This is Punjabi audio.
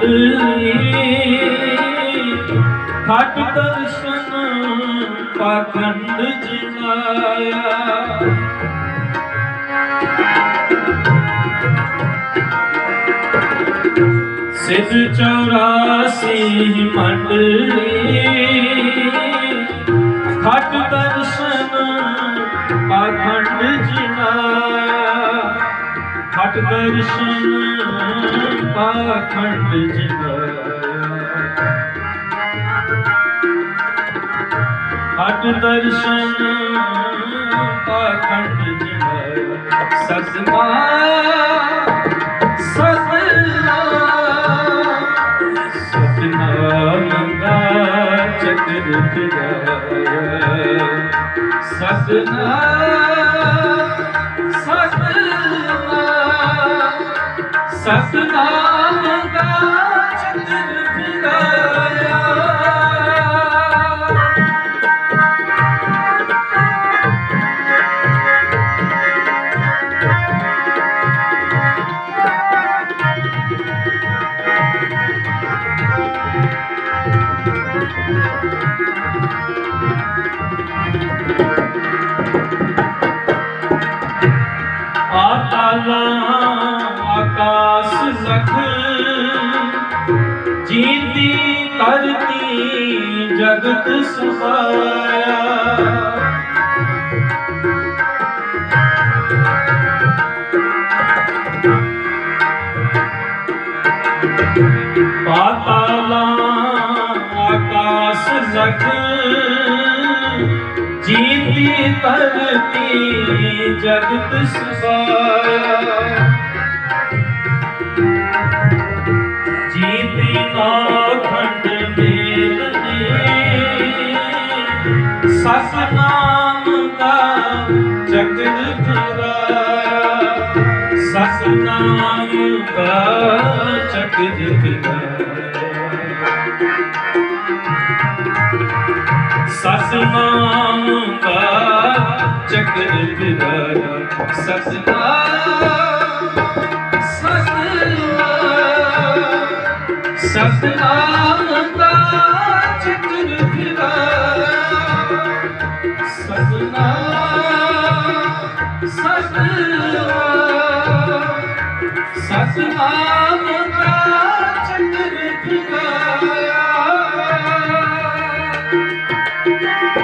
ਮੰਡਲੀ ਖਟ ਦਰਸ਼ਨ ਪਾਖੰਡ ਜਿਨਾਇਆ ਸਿਧ ਚੌਰਾਸੀ ਮੰਡਲੀ ਖਟ ਦਰਸ਼ਨ ਪਾਖੰਡ ਖਟ ਦਰਸ਼ਨ ਪਾਖੰਡ ਜਿਨਾਇਆ ਹਟ ਦਰਸ਼ਨ ਪਾਖੰਡ ਜਿਨਾਇਆ ਸਤਿਮਾ ਸਤਿਨਾਮ ਸਤਿਨਾਮ ਦਾ ਚਤੁਰ ਫਿਰਾਇਆ ਸਤਿਨਾਮ ਸਤਿਨਾਮ ਦਾ ਚਤੁਰ ਫਿਰਾਇਆ ਆਤਾਲਾ ਆਕਾਸ ਲਖ ਜੀਤੀ ਕਰਤੀ ਜਗਤ ਸਮਾਇਆ। ਪਾਤਾਲਾ ਆਕਾਸ ਲਖ ਜੀਤੀ ਧਰਤੀ ਜਗਤ ਸਵਾਇਆ ਸਸ ਨਾਮ ਦਾ ਚਕਰ ਫਿਰਾਇਆ ਸਸ ਨਾਮ ਦਾ ਚਕਰ ਫਿਰਾਇਆ ਸਤਨਾਮ ਦਾ ਚੱਕਰ ਫਿਰਾਇਆ ਸਤਨਾਮ ਸਤਨਾਮ ਸਤਨਾਮ ਦਾ ਚੱਕਰ ਫਿਰਾਇਆ ਸਤਨਾਮ ਸਤਨਾਮ